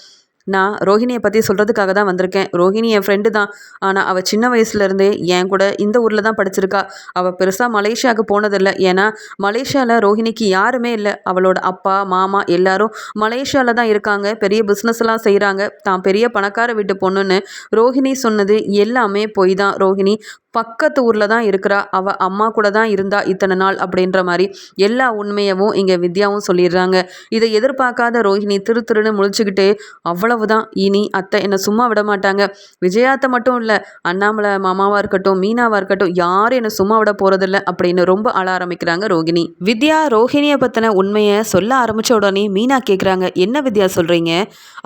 நான் ரோஹிணியை பற்றி சொல்கிறதுக்காக தான் வந்திருக்கேன். ரோஹிணி என் ஃப்ரெண்டு தான். ஆனால் அவள் சின்ன வயசுலேருந்தே என் கூட இந்த ஊரில் தான் படிச்சிருக்கா. அவள் பெருசாக மலேசியாவுக்கு போனதில்லை. ஏன்னா மலேசியாவில் ரோஹிணிக்கு யாருமே இல்லை. அவளோட அப்பா மாமா எல்லாரும் மலேசியாவில் தான் இருக்காங்க. பெரிய பிஸ்னஸ்லாம் செய்கிறாங்க தான் பெரிய பணக்கார வீட்டு பொண்ணுன்னு ரோஹிணி சொன்னது எல்லாமே பொய் தான். ரோஹிணி பக்கத்து ஊரில் தான் இருக்கிறா. அவள் அம்மா கூட தான் இருந்தா இத்தனை நாள் அப்படின்ற மாதிரி எல்லா உண்மையவும் இங்கே வித்யாவும் சொல்லிடுறாங்க. இதை எதிர்பார்க்காத ரோஹிணி திரு திருன்னு முழிச்சுக்கிட்டு அவ்வளவுதான். இனி அத்தை என்னை சும்மா விட மாட்டாங்க. விஜயாத்தை மட்டும் இல்லை அண்ணாமலை மாமாவாக இருக்கட்டும் மீனாவாக இருக்கட்டும் யாரும் என்னை சும்மா விட போகிறதில்ல அப்படின்னு ரொம்ப அழ ஆரம்பிக்கிறாங்க ரோகிணி வித்யா ரோஹிணியை பற்றின உண்மையை சொல்ல ஆரம்பித்த உடனே மீனா கேட்குறாங்க என்ன வித்யா சொல்கிறீங்க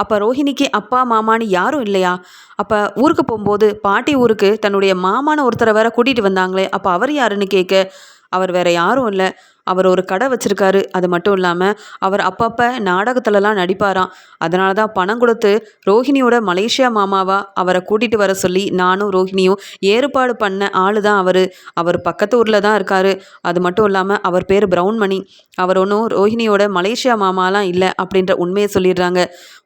அப்போ ரோஹிணிக்கு அப்பா மாமான்னு யாரும் இல்லையா? அப்போ ஊருக்கு போகும்போது பாட்டி ஊருக்கு தன்னுடைய மாமான ஒரு ஒருத்தரை வேற கூட்டிகிட்டு வந்தாங்களே அப்போ அவர் யாருன்னு கேட்க அவர் வேற யாரும் இல்லை. அவர் ஒரு கடை வச்சுருக்காரு. அது மட்டும் இல்லாமல் அவர் அப்பப்போ நாடகத்துலலாம் நடிப்பாராம். அதனால தான் பணம் கொடுத்து ரோஹிணியோட மலேசியா மாமாவா அவரை கூட்டிகிட்டு வர சொல்லி நானும் ரோஹிணியும் ஏற்பாடு பண்ண ஆள் தான் அவர். அவர் பக்கத்து ஊரில் தான் இருக்கார். அது மட்டும் இல்லாமல் அவர் பேர் பிரவுன்மணி. அவர் ஒன்றும் ரோஹிணியோட மலேசியா மாமாலாம் இல்லை அப்படின்ற உண்மையை சொல்லிடுறாங்க.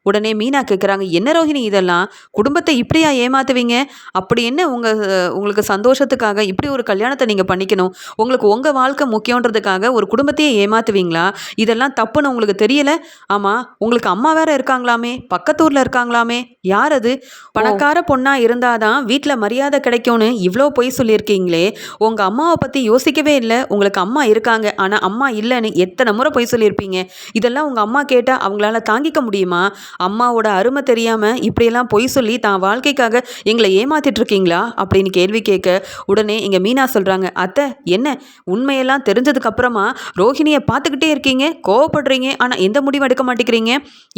உடனே மீனா கேட்குறாங்க என்ன ரோஹிணி இதெல்லாம்? குடும்பத்தை இப்படியா ஏமாத்துவீங்க? அப்படி என்ன உங்கள் உங்களுக்கு சந்தோஷத்துக்காக இப்படி ஒரு கல்யாணத்தை நீங்கள் பண்ணிக்கணும்? உங்களுக்கு உங்கள் வாழ்க்கை முக்கியன்றதுக்காக ஒரு குடும்பத்தையே ஏமாத்துவீங்களா? இதெல்லாம் தப்புன்னு உங்களுக்கு தெரியலை? ஆமாம் உங்களுக்கு அம்மா வேற இருக்காங்களாமே பக்கத்தூரில் இருக்காங்களாமே. யார் அது? பணக்கார பொண்ணாக இருந்தால் தான் வீட்டில் மரியாதை கிடைக்கும்னு இவ்வளோ பொய் சொல்லியிருக்கீங்களே. உங்கள் அம்மாவை பற்றி யோசிக்கவே இல்லை. உங்களுக்கு அம்மா இருக்காங்க. ஆனால் அம்மா இல்லைன்னு எத்தனை முறை பொய் சொல்லியிருப்பீங்க? இதெல்லாம் உங்கள் அம்மா கேட்டால் அவங்களால தாங்கிக்க முடியுமா? அம்மாவோட அருமை தெரியாமல் இப்படியெல்லாம் பொய் சொல்லி தான் வாழ்க்கைக்காக எங்களை ஏமாத்திட்டு இருக்கீங்களா அப்படின்னு கேள்வி கேட்க உடனே இங்கே மீனா சொல்கிறாங்க அத்தை என்ன? உண்மையெல்லாம் தெரிஞ்சதுக்கு அப்புறமா ரோஹிணியை பார்த்துக்கிட்டே இருக்கீங்க? கோவப்படுறீங்க? ஆனால் எந்த முடிவும் எடுக்க மாட்டேங்கிறீங்க?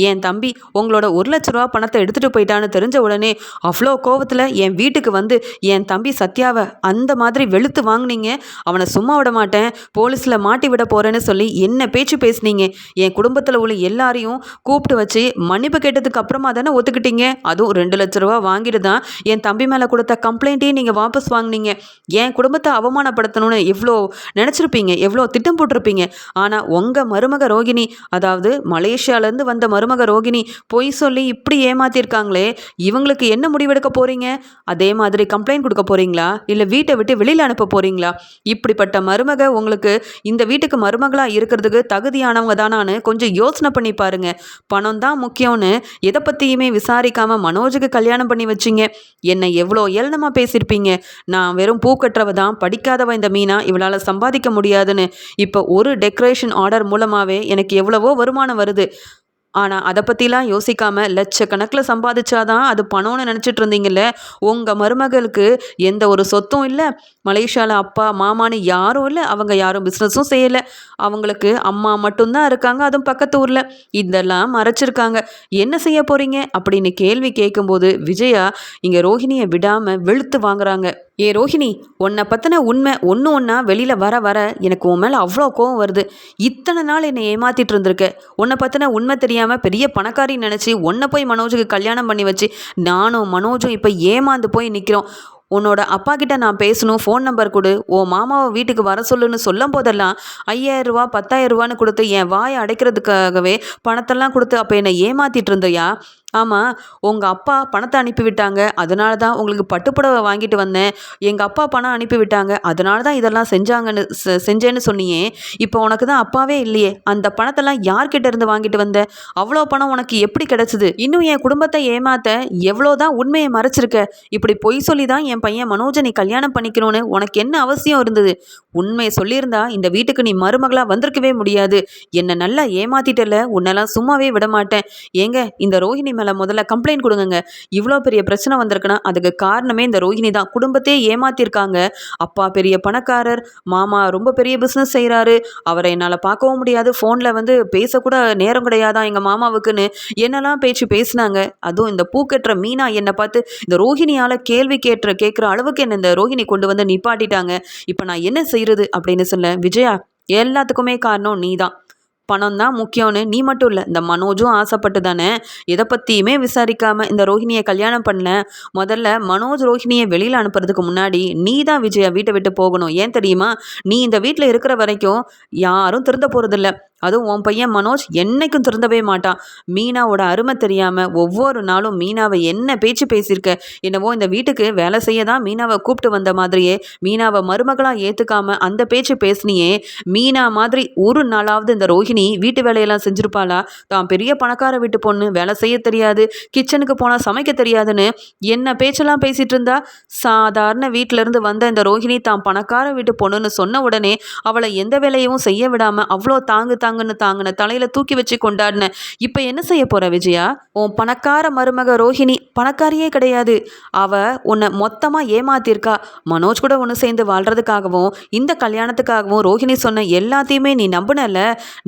என் தம்பி உங்களோட ஒரு லட்ச ரூபா பணத்தை எடுத்துகிட்டு போயிட்டான்னு தெரிஞ்ச உடனே அவ்வளோ கோவத்தில் என் வீட்டுக்கு வந்து என் தம்பி சத்யாவை அந்த மாதிரி வெளுத்து வாங்கினீங்க? அவனை சும்மா விட மாட்டேன். போலீஸில் மாட்டி விட போகிறேன்னு சொல்லி என்ன பேச்சு பேசுனீங்க? என் குடும்பத்தில் உள்ள எல்லாரையும் கூப்பிட்டு வச்சு மன்னிப்பு கேட்டதுக்கு அப்புறமா தானே ஒத்துக்கிட்டீங்க? அதுவும் ரெண்டு லட்ச ரூபா வாங்கிட்டு தான் என் தம்பி மேலே கொடுத்த கம்ப்ளைண்ட்டையும் நீங்கள் வாபஸ் வாங்கினீங்க. என் குடும்பத்தை அவமானப்படுத்தணும்னு எவ்வளோ நினச்சிருப்பீங்க எவ்வளோ திட்டம் போட்டிருப்பீங்க. ஆனால் உங்கள் மருமக ரோகிணி அதாவது மலேசியாவிலேருந்து வந்த மருமக ரோகிணி பொய் சொல்லி இப்படி ஏமாத்திருக்காங்களே இவங்களுக்கு என்ன முடிவெடுக்க போகிறீங்க அதே மாதிரி கம்ப்ளைண்ட் கொடுக்க போகிறீங்களா இல்லை வீட்டை விட்டு வெளியில் அனுப்ப போகிறீங்களா இப்படிப்பட்ட மருமக உங்களுக்கு இந்த வீட்டுக்கு மருமகளாக இருக்கிறதுக்கு தகுதியானவங்க தானான்னு கொஞ்சம் யோசனை பண்ணி பாருங்கள் பணம் தான் முக்கியம் முக்கியம்னு எதை பற்றியுமே விசாரிக்காமல் மனோஜுக்கு கல்யாணம் பண்ணி வச்சிங்க. என்னை எவ்வளோ ஏளனமாக பேசியிருப்பீங்க. நான் வெறும் பூ கட்டுறவ தான் படிக்காதவ இந்த மீனா இவளால் சம்பாதிக்க முடியாதுன்னு. இப்போ ஒரு டெக்கரேஷன் ஆர்டர் மூலமாகவே எனக்கு எவ்வளவோ வருமானம் வருது. ஆனால் அதை பற்றிலாம் யோசிக்காமல் லட்சக்கணக்கில் சம்பாதிச்சாதான் அது பணம்னு நினச்சிட்டு இருந்தீங்கல்ல? உங்கள் மருமகளுக்கு எந்த ஒரு சொத்தும் இல்லை. மலேசியாவில் அப்பா மாமான்னு யாரும் இல்லை. அவங்க யாரும் பிஸ்னஸும் செய்யலை. அவங்களுக்கு அம்மா மட்டும்தான் இருக்காங்க அதுவும் பக்கத்து ஊரில். இதெல்லாம் மறைச்சிருக்காங்க. என்ன செய்ய போகிறீங்க அப்படின்னு கேள்வி கேட்கும்போது விஜயா இங்கே ரோஹிணியை விடாமல் வெளுத்து வாங்குறாங்க. ஏ ரோஹிணி உன்னை பற்றின உண்மை ஒன்று ஒன்றா வெளியில் வர வர எனக்கு உன் மேலே அவ்வளோ கோவம் வருது. இத்தனை நாள் என்னை ஏமாத்திட்டு இருந்திருக்க. உன்னை பற்றின உண்மை தெரியாமல் பெரிய பணக்காரி நினச்சி உன்னை போய் மனோஜுக்கு கல்யாணம் பண்ணி வச்சு நானும் மனோஜும் இப்போ ஏமாந்து போய் நிற்கிறோம் உன்னோட அப்பா கிட்ட நான் பேசணும் ஃபோன் நம்பர் கொடு ஓ மாமாவை வீட்டுக்கு வர சொல்லுன்னு சொல்லும் போதெல்லாம் ஐயாயிரம் ரூபா பத்தாயிரம் ரூபான்னு கொடுத்து என் வாயை அடைக்கிறதுக்காகவே பணத்தெல்லாம் கொடுத்து அப்போ என்னை ஏமாத்திட்டு இருந்தையா? ஆமாம் உங்கள் அப்பா பணத்தை அனுப்பிவிட்டாங்க அதனால தான் உங்களுக்கு பட்டுப்புடவை வாங்கிட்டு வந்தேன். எங்கள் அப்பா பணம் அனுப்பிவிட்டாங்க அதனால தான் இதெல்லாம் செஞ்சாங்கன்னு செஞ்சேன்னு சொன்னியே. இப்போ உனக்கு தான் அப்பாவே இல்லையே. அந்த பணத்தெல்லாம் யார்கிட்ட இருந்து வாங்கிட்டு வந்த? அவ்வளோ பணம் உனக்கு எப்படி கிடச்சிது? இன்னும் என் குடும்பத்தை ஏமாத்த எவ்வளோ தான் உண்மையை மறைச்சிருக்க? இப்படி பொய் சொல்லி தான் என் பையன் மனோஜனை கல்யாணம் பண்ணிக்கணும்னு உனக்கு என்ன அவசியம் இருந்தது? உண்மையை சொல்லியிருந்தா இந்த வீட்டுக்கு நீ மருமகளாக வந்திருக்கவே முடியாது. என்னை நல்லா ஏமாத்திட்டல உன்னெல்லாம் சும்மாவே விட மாட்டேன் ஏங்க இந்த ரோஹிணி மேலே முதல்ல கம்ப்ளைண்ட் கொடுங்க இவ்வளோ பெரிய பிரச்சனை வந்திருக்குன்னா அதுக்கு காரணமே இந்த ரோஹிணி தான். குடும்பத்தையே ஏமாத்திருக்காங்க. அப்பா பெரிய பணக்காரர் மாமா ரொம்ப பெரிய பிஸ்னஸ் செய்கிறாரு அவரை என்னால் பார்க்கவும் முடியாது. ஃபோனில் வந்து பேசக்கூட நேரம் கிடையாதான் எங்கள் மாமாவுக்குன்னு என்னெல்லாம் பேச்சு பேசினாங்க. அதுவும் இந்த பூக்கட்டுற மீனா என்னை பார்த்து இந்த ரோஹிணியால் கேள்வி கேட்டுற கேட்குற அளவுக்கு என்ன இந்த ரோஹிணி கொண்டு வந்து நிப்பாட்டிட்டாங்க. இப்போ நான் என்ன செய்கிறது அப்படின்னு சொல்ல விஜயா எல்லாத்துக்குமே காரணம் நீ தான் பணம் தான் முக்கியம்னு நீ மட்டும் இல்லை இந்த மனோஜும் ஆசைப்பட்டு தானே எதை பற்றியுமே விசாரிக்காமல் இந்த ரோஹிணியை கல்யாணம் பண்ண முதல்ல மனோஜ் ரோஹிணியை வெளியில் அனுப்புறதுக்கு முன்னாடி நீ தான் விஜயா வீட்டை விட்டு போகணும். ஏன் தெரியுமா? நீ இந்த வீட்டில் இருக்கிற வரைக்கும் யாரும் திருந்த போகிறதில்ல அதுவும் உன் பையன் மனோஜ் என்னைக்கும் திருந்தவே மாட்டான். மீனாவோட அருமை தெரியாமல் ஒவ்வொரு நாளும் மீனாவை என்ன பேச்சு பேசியிருக்க? என்னவோ இந்த வீட்டுக்கு வேலை செய்ய தான் மீனாவை கூப்பிட்டு வந்த மாதிரியே மீனாவை மருமகளாக ஏற்றுக்காம அந்த பேச்சு பேசினியே. மீனா மாதிரி ஒரு நாளாவது இந்த ரோஹிணி வீட்டு வேலையெல்லாம் செஞ்சுருப்பாளா? தான் பெரிய பணக்கார வீட்டு பொண்ணு வேலை செய்ய தெரியாது கிச்சனுக்கு போனால் சமைக்க தெரியாதுன்னு என்ன பேச்செல்லாம் பேசிகிட்டு இருந்தா? சாதாரண வீட்டிலேருந்து வந்த இந்த ரோஹிணி தான் பணக்கார வீட்டு பொண்ணுன்னு சொன்ன உடனே அவளை எந்த வேலையும் செய்ய விடாமல் அவ்வளோ தாங்கு தாங்குன்னு தாங்குன தலையில தூக்கி வச்சு கொண்டாடின. இப்போ என்ன செய்ய போற விஜயா? உன் பணக்கார மருமக ரோஹிணி பணக்காரியே கிடையாது. அவ உன்னை மொத்தமா ஏமாத்திருக்கா. மனோஜ் கூட ஒன்று சேர்ந்து வாழ்றதுக்காகவும் இந்த கல்யாணத்துக்காகவும் ரோஹிணி சொன்ன எல்லாத்தையுமே நீ நம்பினல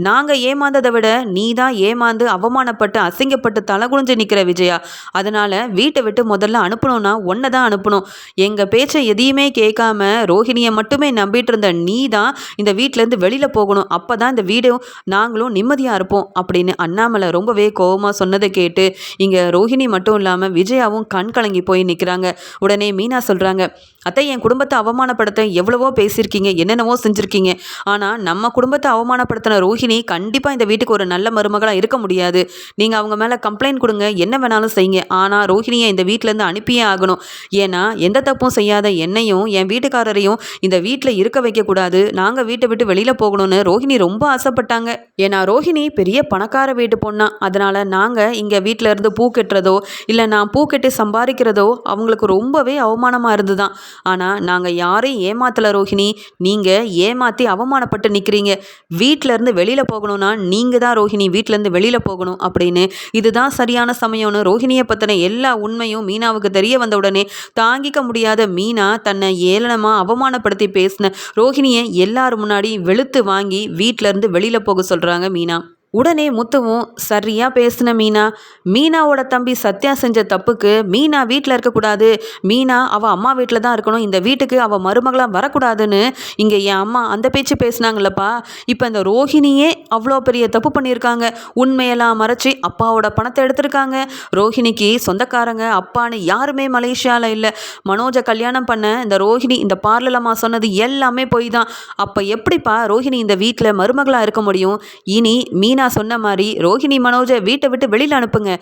நாங்க ஏமாந்ததை விட நீ தான் ஏமாந்து அவமானப்பட்டு அசிங்கப்பட்டு தலை குனிஞ்சு நிற்கிற விஜயா? அதனால வீட்டை விட்டு முதல்ல அனுப்பணும்னா ஒன்றை தான் அனுப்பணும். எங்க பேச்சை எதையுமே கேட்காம ரோஹிணியை மட்டுமே நம்பிட்டு இருந்த நீ தான் இந்த வீட்டிலேருந்து வெளியில் போகணும். அப்போ தான் இந்த வீடும் நாங்களும் நிம்மதியாக இருப்போம் அப்படின்னு அண்ணாமலை ரொம்பவே கோபமாக சொன்னதை கேட்டு இங்கே ரோஹிணி மட்டும் இல்லாமல் விஜயாவும் கண் கலங்கி போய் நிற்கிறாங்க உடனே மீனா சொல்கிறாங்க அத்தை என் குடும்பத்தை அவமானப்படுத்த எவ்வளவோ பேசியிருக்கீங்க என்னென்னவோ செஞ்சுருக்கீங்க. ஆனால் நம்ம குடும்பத்தை அவமானப்படுத்தின ரோஹிணி கண்டிப்பாக இந்த வீட்டுக்கு ஒரு நல்ல மருமகளாக இருக்க முடியாது. நீங்கள் அவங்க மேலே கம்ப்ளைண்ட் கொடுங்க என்ன வேணாலும் செய்யுங்க. ஆனால் ரோஹிணியை இந்த வீட்டிலேருந்து அனுப்பியே ஆகணும். ஏன்னா எந்த தப்பும் செய்யாத என்னையும் என் வீட்டுக்காரரையும் இந்த வீட்டில் இருக்க வைக்கக்கூடாது. நாங்கள் வீட்டை விட்டு வெளியில் போகணும்னு ரோஹிணி ரொம்ப ஆசைப்பட்டாங்க. ஏன்னா ரோஹிணி பெரிய பணக்கார வீட்டு பொண்ணா. அதனால் நாங்கள் இங்கே வீட்டில் இருந்து பூ கட்டுறதோ இல்லை நான் பூ கட்டி சம்பாதிக்கிறதோ அவங்களுக்கு ரொம்பவே அவமானமாக இருந்துதான். ஆனால் நாங்கள் யாரையும் ஏமாத்தலை ரோஹிணி. நீங்கள் ஏமாற்றி அவமானப்பட்டு நிற்கிறீங்க வீட்டிலேருந்து வெளியில் போகணும்னா நீங்கள் தான் ரோஹிணி வீட்டிலேருந்து வெளியில் போகணும் அப்படின்னு. இதுதான் சரியான சமயம்னு ரோஹிணியை பற்றின எல்லா உண்மையும் மீனாவுக்கு தெரிய வந்த உடனே தாங்கிக்க முடியாத மீனா தன்னை ஏளனமாக அவமானப்படுத்தி பேசின ரோஹிணியை எல்லார் முன்னாடி வெளுத்து வாங்கி வீட்டிலேருந்து வெளியில் போக சொல்கிறாங்க மீனா. உடனே முத்துவும் சரியா பேசின மீனா. மீனாவோட தம்பி சத்யா செஞ்ச தப்புக்கு மீனா வீட்டில் இருக்கக்கூடாது மீனா அவள் அம்மா வீட்டில் தான் இருக்கணும். இந்த வீட்டுக்கு அவள் மருமகளாக வரக்கூடாதுன்னு இங்கே என் அம்மா அந்த பேச்சு பேசுனாங்களப்பா இப்போ இந்த ரோஹிணியே அவ்வளோ பெரிய தப்பு பண்ணியிருக்காங்க. உண்மையெல்லாம் மறைச்சி அப்பாவோட பணத்தை எடுத்திருக்காங்க. ரோஹிணிக்கு சொந்தக்காரங்க அப்பான்னு யாருமே மலேசியாவில் இல்லை. மனோஜை கல்யாணம் பண்ண இந்த ரோஹிணி இந்த பார்லலம்மா சொன்னது எல்லாமே போய் தான் அப்போ எப்படிப்பா ரோஹிணி இந்த வீட்டில் மருமகளாக இருக்க முடியும்? இனி மீன் சொன்ன மாதிரி ரோஹிணி மனோஜை வீட்டை விட்டு வெளியில் அனுப்புங்க.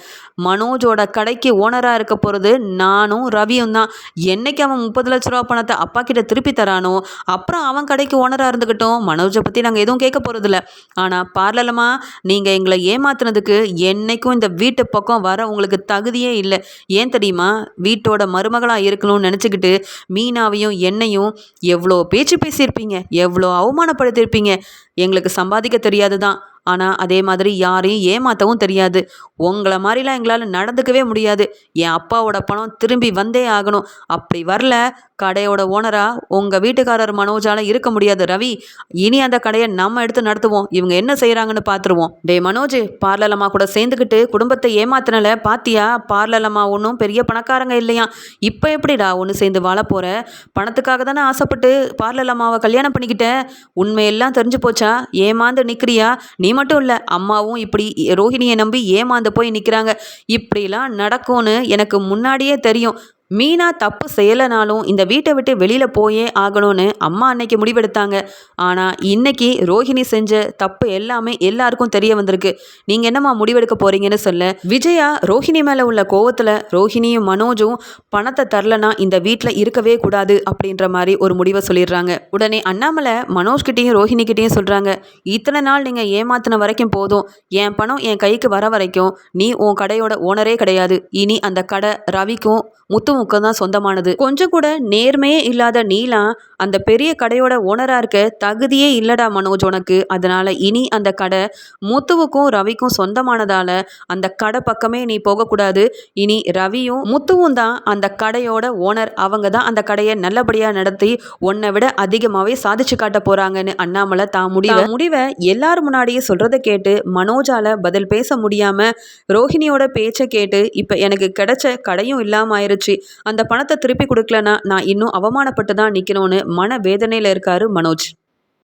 மனோஜோட கடைக்கு ஓனராக இருக்க போகிறது நானும் ரவியும் தான். என்னைக்கு அவன் முப்பது லட்ச ரூபா பணத்தை அப்பா கிட்ட திருப்பி தரானோ அப்புறம் அவன் கடைக்கு ஓனராக இருந்துக்கிட்டோம் மனோஜை பற்றி நாங்கள் எதுவும் கேட்க போகிறதில்ல ஆனால் பார்லலமா நீங்கள் எங்களை ஏமாத்துனதுக்கு என்னைக்கும் இந்த வீட்டு பக்கம் வர உங்களுக்கு தகுதியே இல்லை. ஏன் தெரியுமா? வீட்டோட மருமகளாக இருக்கணும்னு நினச்சிக்கிட்டு மீனாவையும் என்னையும் எவ்வளோ பேச்சு பேசியிருப்பீங்க எவ்வளோ அவமானப்படுத்தியிருப்பீங்க. எங்களுக்கு சம்பாதிக்க தெரியாது தான் ஆனால் அதே மாதிரி யாரையும் ஏமாற்றவும் தெரியாது. உங்களை மாதிரிலாம் எங்களால் நடந்துக்கவே முடியாது. என் அப்பாவோட பணம் திரும்பி வந்தே ஆகணும். அப்படி வரல கடையோட ஓனராக உங்கள் வீட்டுக்காரர் மனோஜால் இருக்க முடியாது. ரவி இனி அந்த கடையை நம்ம எடுத்து நடத்துவோம். இவங்க என்ன செய்கிறாங்கன்னு பார்த்துருவோம் டே மனோஜ் பார்லலம்மா கூட சேர்ந்துக்கிட்டு குடும்பத்தை ஏமாத்தினல பாத்தியா? பார்லலம்மா ஒன்றும் பெரிய பணக்காரங்க இல்லையா? இப்போ எப்படிடா ஒன்று சேர்ந்து வாழ போகிற பணத்துக்காக தானே ஆசைப்பட்டு பார்லலம்மாவை கல்யாணம் பண்ணிக்கிட்டேன் உண்மையெல்லாம் தெரிஞ்சு போச்சா? ஏமாந்து நிற்கிறியா நீ மட்டும் இல்லை அம்மாவும் இப்படி ரோஹிணியை நம்பி ஏமாந்து போய் நிற்கிறாங்க இப்படிலாம் நடக்கும்னு எனக்கு முன்னாடியே தெரியும். மீனா தப்பு செய்யலைனாலும் இந்த வீட்டை விட்டு வெளியில் போயே ஆகணும்னு அம்மா அன்னைக்கு முடிவெடுத்தாங்க. ஆனால் இன்னைக்கு ரோஹிணி செஞ்ச தப்பு எல்லாமே எல்லாருக்கும் தெரிய வந்திருக்கு. நீங்கள் என்னம்மா முடிவெடுக்க போறீங்கன்னு சொல்ல விஜயா ரோஹிணி மேலே உள்ள கோவத்தில் ரோஹிணியும் மனோஜும் பணத்தை தரலனா இந்த வீட்டில் இருக்கவே கூடாது அப்படின்ற மாதிரி ஒரு முடிவை சொல்லிடுறாங்க. உடனே அண்ணாமலை மனோஜ்கிட்டையும் ரோஹிணிக்கிட்டையும் சொல்கிறாங்க இத்தனை நாள் நீங்கள் ஏமாத்தின வரைக்கும் போதும். என் பணம் என் கைக்கு வர வரைக்கும் நீ உன் கடையோட ஓனரே கிடையாது. இனி அந்த கடை ரவிக்கும் முத்து முத்துமுக்கு தான் சொந்தமானது. கொஞ்சம் கூட நேர்மையே இல்லாத நீலா அந்த பெரிய கடையோட ஓனராக இருக்க தகுதியே இல்லடா மனோஜ் உனக்கு. அதனால இனி அந்த கடை முத்துவுக்கும் ரவிக்கும் சொந்தமானதால அந்த கடை பக்கமே நீ போகக்கூடாது. இனி ரவியும் முத்துவும் தான் அந்த கடையோட ஓனர். அவங்க தான் அந்த கடையை நல்லபடியாக நடத்தி உன்னை விட அதிகமாகவே சாதிச்சு காட்ட போறாங்கன்னு அண்ணாமலை தான் முடிவை. முடிவை எல்லாரும் முன்னாடியே சொல்றதை கேட்டு மனோஜால பதில் பேச முடியாம ரோஹிணியோட பேச்சை கேட்டு இப்போ எனக்கு கிடைச்ச கடையும் இல்லாம ஆயிருச்சு. அந்த பணத்தை திருப்பி கொடுக்கலனா நான் இன்னும் அவமானப்பட்டு தான் நிற்கணும்னு மன வேதனையில் இருக்காரு மனோஜ்.